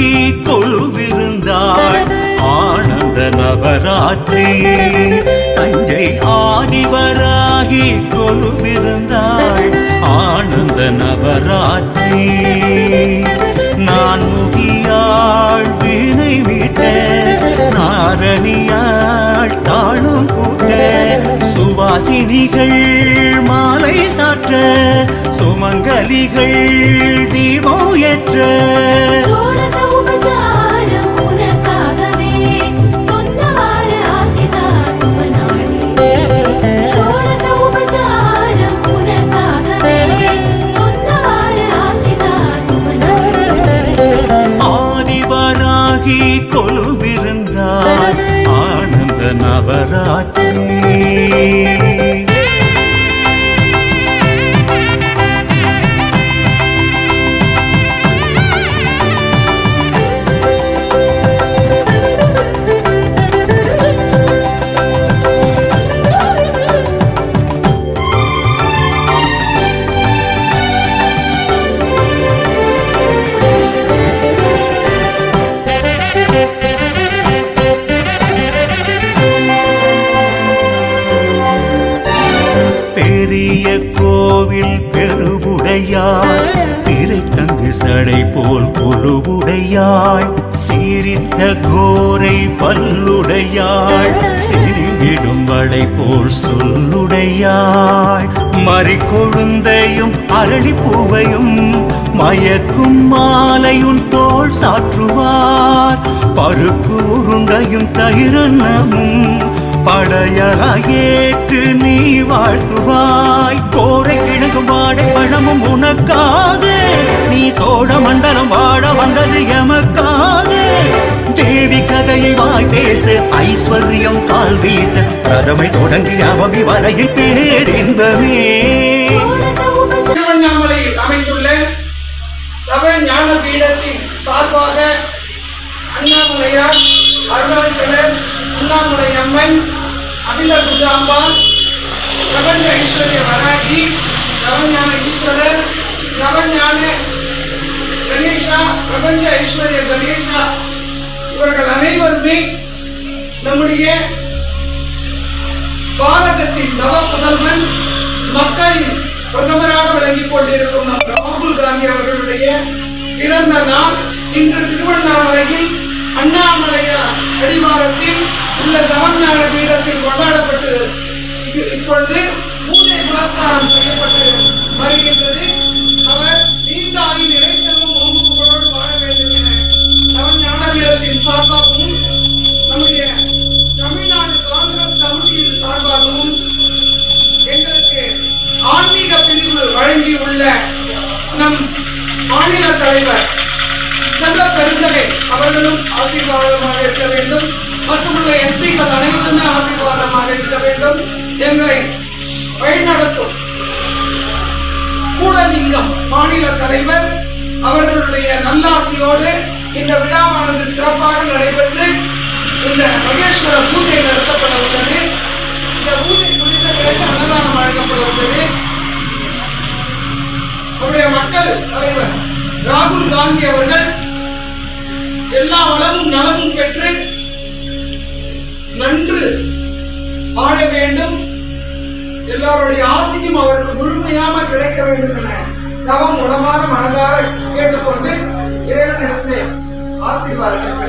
உருகி கொழுவிருந்தாள். ஆனந்த நவராத்திரி தஞ்சை ஆதிவராகி கொழுவிருந்தாள். ஆனந்த நவராத்திரி நான் முகியாள் வீணை விட்ட நாரணியாள் தாழும் கூட்ட சுவாசினிகள் மாலை சாற்ற சுமங்கலிகள் தீபம் ஏற்ற. நவராத்திரி பெரிய கோவில் பெருவுடையாய். திரைத்தங்கு சடை போல் கொலுவுடையாய் சீரித்த கோரை பல்லுடையாய். சிறிவிடும் வடை போல் சொல்லுடையாய். மறிக்கொழுந்தையும் அரளிப்பூவையும் மயக்கும் மாலையும் தோல் சாற்றுவார். பருப்பு உருண்டையும் தயிரன்னமும் படையலாயேற்று நீ வாழ்த்துவாய். கோரை கிழங்கும் வாடை பழமும் உனக்காது. நீ சோழ மண்டலம் வாழ வந்தது எமக்காது. தேவி கதையை வாய் பேச ஐஸ்வர்யம் கால் வீச. பிரதமை தொடங்கி அவமி வரையில் பேரின்பமே அமைந்துள்ள தவ ஞான பீடத்தின் சார்பாக அண்ணாமலையார் அருணாச்சலர் அண்ணாமலை அம்மன் அகில குஜாம்பால் பிரபஞ்ச ஈஸ்வரிய வராகி நவஞான ஈஸ்வரர் நவஞான கணேஷா பிரபஞ்ச ஐஸ்வர்ய கணேஷா இவர்கள் அனைவருமே நம்முடைய பாரதத்தின் நவ புதல்வன் மக்களின் பிரதமராக விளங்கிக் கொண்டிருக்கும் ராகுல் காந்தி அவர்களுடைய பிறந்த நாள் இன்று திருவண்ணாமலையில் அண்ணாமலை அடிவாரத்தில் உள்ள பீடத்தில் கொண்டாடப்பட்டு இப்பொழுது பூஜை புனஸ்காரம் செய்யப்பட்டு வருகின்றது. அவர் நீண்ட ஆயுள் இறைச்சலும் வாழ வேண்டும் என தவஞான பீடத்தின் சார்பாகவும் நம்முடைய தமிழ்நாடு காங்கிரஸ் கமிட்டியின் சார்பாகவும் எங்களுக்கு ஆன்மீக பிரிவு வழங்கியுள்ள நம் மாநில தலைவர் செல்வ பெருந்தகை அவர்களும் ஆசீர்வாதமாக இருக்க வேண்டும். மற்றுமுள்ள எம்பிக்கள் அனைவருமே ஆசீர்வாதமாக இருக்க வேண்டும் எங்களை வழிநடத்தும். கூடலிங்கம் மாநில தலைவர் அவர்களுடைய நல்லாசியோடு இந்த விழாவானது சிறப்பாக நடைபெற்று இந்த மகேஸ்வர பூஜை நடத்தப்பட உள்ளது. இந்த பூஜை முடிந்த பிறகு அன்னதானம் வழங்கப்பட உள்ளது. நம்முடைய மக்கள் தலைவர் ராகுல் காந்தி அவர்கள் எல்லா வளமும் நலமும் பெற்று நின்று வாழ வேண்டும். எல்லாருடைய ஆசையும் அவருக்கு முழுமையாக கிடைக்க வேண்டும் என தவம் உணவான மனதார கேட்டுக்கொண்டு இறைவனிடத்தை நடந்தேன் ஆசீர்வாதம்